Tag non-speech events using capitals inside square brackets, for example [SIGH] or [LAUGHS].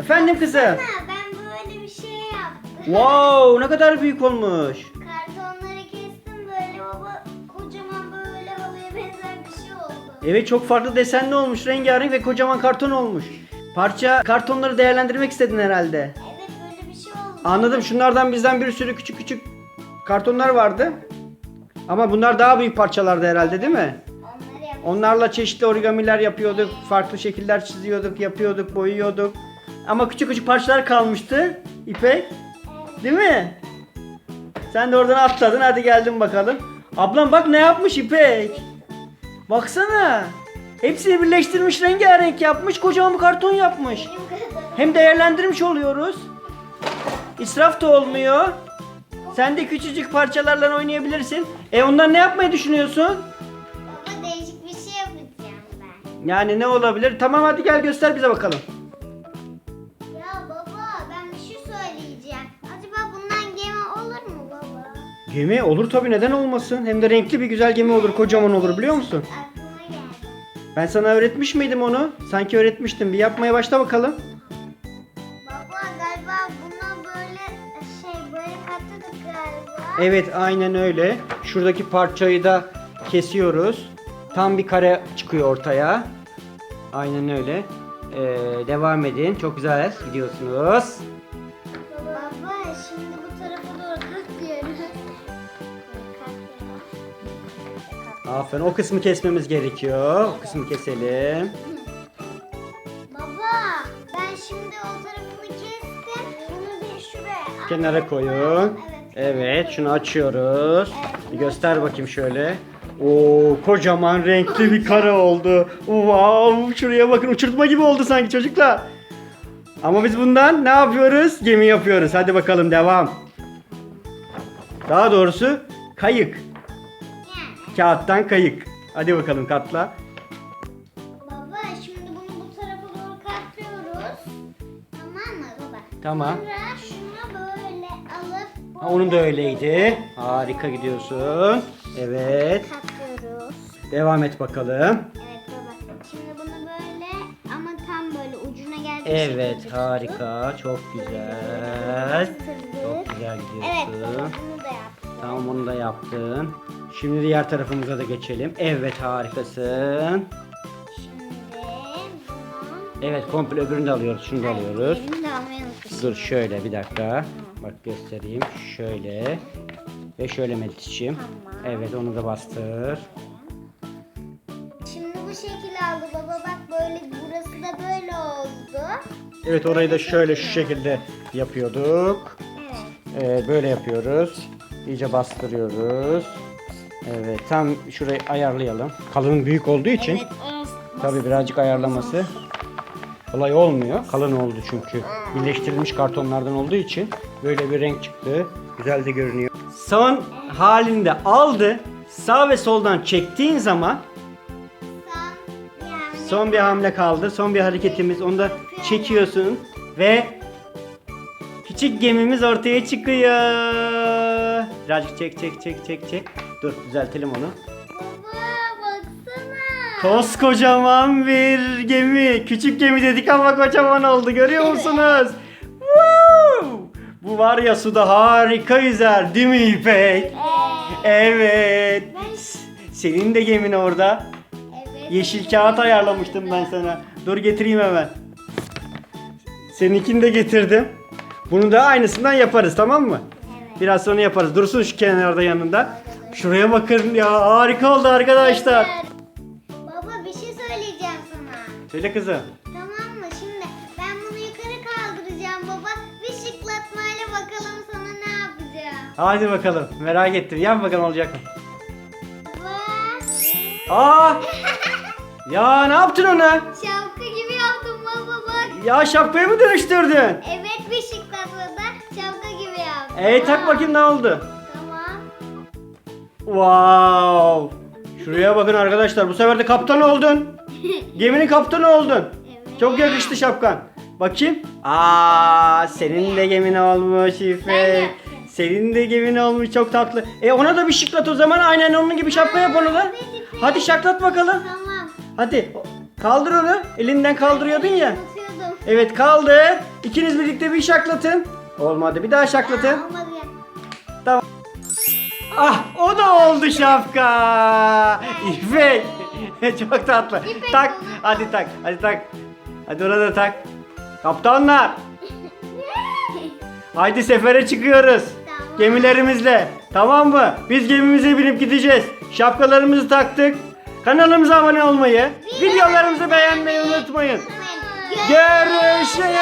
Efendim kızım. Ha, ben böyle bir şey yaptım. Wow ne kadar büyük olmuş. Kartonları kestim böyle baba kocaman böyle halıya benzer bir şey oldu. Evet çok farklı desenli olmuş. Rengarenk ve kocaman karton olmuş. Parça kartonları değerlendirmek istedin herhalde. Evet böyle bir şey oldu. Anladım. Şunlardan bizden bir sürü küçük küçük kartonlar vardı. Ama bunlar daha büyük parçalardı herhalde değil mi? Onları. Onlarla çeşitli origamiler yapıyorduk. Farklı şekiller çiziyorduk, yapıyorduk, boyuyorduk. Ama küçük küçük parçalar kalmıştı. İpek. Değil mi? Sen de oradan atladın. Hadi geldin bakalım. Ablam bak ne yapmış İpek. Baksana. Hepsini birleştirmiş rengarenk yapmış. Kocaman bir karton yapmış. Hem değerlendirmiş oluyoruz. İsraf da olmuyor. Sen de küçücük parçalarla oynayabilirsin. E ondan ne yapmayı düşünüyorsun? Baba değişik bir şey yapacağım ben. Yani ne olabilir? Tamam hadi gel göster bize bakalım. Gemi olur tabii neden olmasın? Hem de renkli bir güzel gemi olur, kocaman olur biliyor musun? Aklıma geldi. Ben sana öğretmiş miydim onu? Sanki öğretmiştim. Bir yapmaya başla bakalım. Baba galiba buna böyle şey böyle katladık galiba. Evet aynen öyle. Şuradaki parçayı da kesiyoruz. Tam bir kare çıkıyor ortaya. Aynen öyle. Ee, devam edin. Çok güzel gidiyorsunuz. Baba şimdi bu tarafa doğru katlıyoruz. Aferin. O kısmı kesmemiz gerekiyor. O kısmı keselim. Baba ben şimdi o tarafını kestim. Bunu bir şuraya. Kenara koyun. Evet. Evet, şunu açıyoruz. Bir göster bakayım şöyle. Oo, kocaman renkli bir kare oldu. Wow, şuraya bakın uçurtma gibi oldu sanki çocuklar. Ama biz bundan ne yapıyoruz? Gemi yapıyoruz. Hadi bakalım devam. Daha doğrusu kayık. Kağıttan kayık. Hadi bakalım katla. Baba şimdi bunu bu tarafa doğru katlıyoruz. Tamam mı baba? Tamam. Sonra şunu böyle alıp Ha, onun da öyleydi. Harika gidiyorsun. Evet. katlıyoruz. Devam et bakalım. Evet baba. Şimdi bunu böyle ama tam böyle ucuna gelmiş. Evet şekilde harika. Çok güzel. Çok güzel Evet gidiyorsun. baba bunu. Tamam onu da yaptın. Şimdi diğer tarafımıza da geçelim. Evet harikasın. Şimdi bunu... Evet komple öbürünü de alıyoruz. Şunu da alıyoruz. Elini de almayı unutmuşum. Dur şöyle bir dakika. Bak göstereyim. Şöyle. Ve şöyle Melis'ciğim. Tamam. Evet onu da bastır. Şimdi bu şekil aldı baba bak böyle burası da böyle oldu. Evet orayı da şöyle şu şekilde yapıyorduk. Evet. Ee, böyle yapıyoruz. İyice bastırıyoruz. Evet tam şurayı ayarlayalım. Kalın büyük olduğu için. Evet, Tabii birazcık ayarlaması kolay olmuyor. Kalın oldu çünkü. Birleştirilmiş kartonlardan olduğu için böyle bir renk çıktı. Güzel de görünüyor. Son halinde aldı. Sağ ve soldan çektiğin zaman son bir hamle kaldı. Son bir hareketimiz. Onu da çekiyorsun ve küçük gemimiz ortaya çıkıyor. Birazcık çek çek çek çek çek. Dur düzeltelim onu. Baba baksana. Koskocaman bir gemi. Küçük gemi dedik ama kocaman oldu. Görüyor [LAUGHS] musunuz? Woo! Bu var ya suda harika yüzer değil mi İpek? Evet. Senin de gemin orada. Evet. Yeşil kağıt ayarlamıştım ben sana. Dur getireyim hemen. Seninkini de getirdim. Bunu da aynısından yaparız tamam mı? Biraz sonra yaparız. Dursun şu kenarda yanında. Şuraya bakın ya harika oldu arkadaşlar. Baba bir şey söyleyeceğim sana. Söyle kızım. Tamam mı? Şimdi ben bunu yukarı kaldıracağım baba. Bir şıklatmayla bakalım sana ne yapacağım. Hadi bakalım. Merak ettim. Yap bakalım olacak mı? Baba. Aa! [LAUGHS] Ya ne yaptın ona? Şapka gibi yaptım baba bak. Ya şapkayı mı dönüştürdün? Evet bir şıklatmada şapka Evet tak bakayım ne oldu? Tamam. Wow! Şuraya bakın arkadaşlar. Bu sefer de kaptan oldun. [LAUGHS] Geminin kaptanı oldun. Evet. Çok yakıştı şapkan. Bakayım. Aa, senin de gemin olmuş de. Senin de gemin olmuş çok tatlı. E ona da bir şıklat o zaman. Aynen onun gibi şapka yap onu da. Hadi şaklat bakalım. Tamam. Hadi kaldır onu. Elinden kaldırıyordun ya. Evet kaldır. İkiniz birlikte bir şaklatın. Olmadı. Bir daha şaklatın. Olmadı. Tamam. Ah o da oldu şapka. İpek. [LAUGHS] Çok tatlı. İpek tak. onu- Hadi tak. Hadi tak. Hadi ona da tak. Kaptanlar. [LAUGHS] Haydi sefere çıkıyoruz. Tamam. Gemilerimizle. Tamam mı? Biz gemimize binip gideceğiz. Şapkalarımızı taktık. Kanalımıza abone olmayı, videolarımızı beğenmeyi unutmayın. Görüşürüz.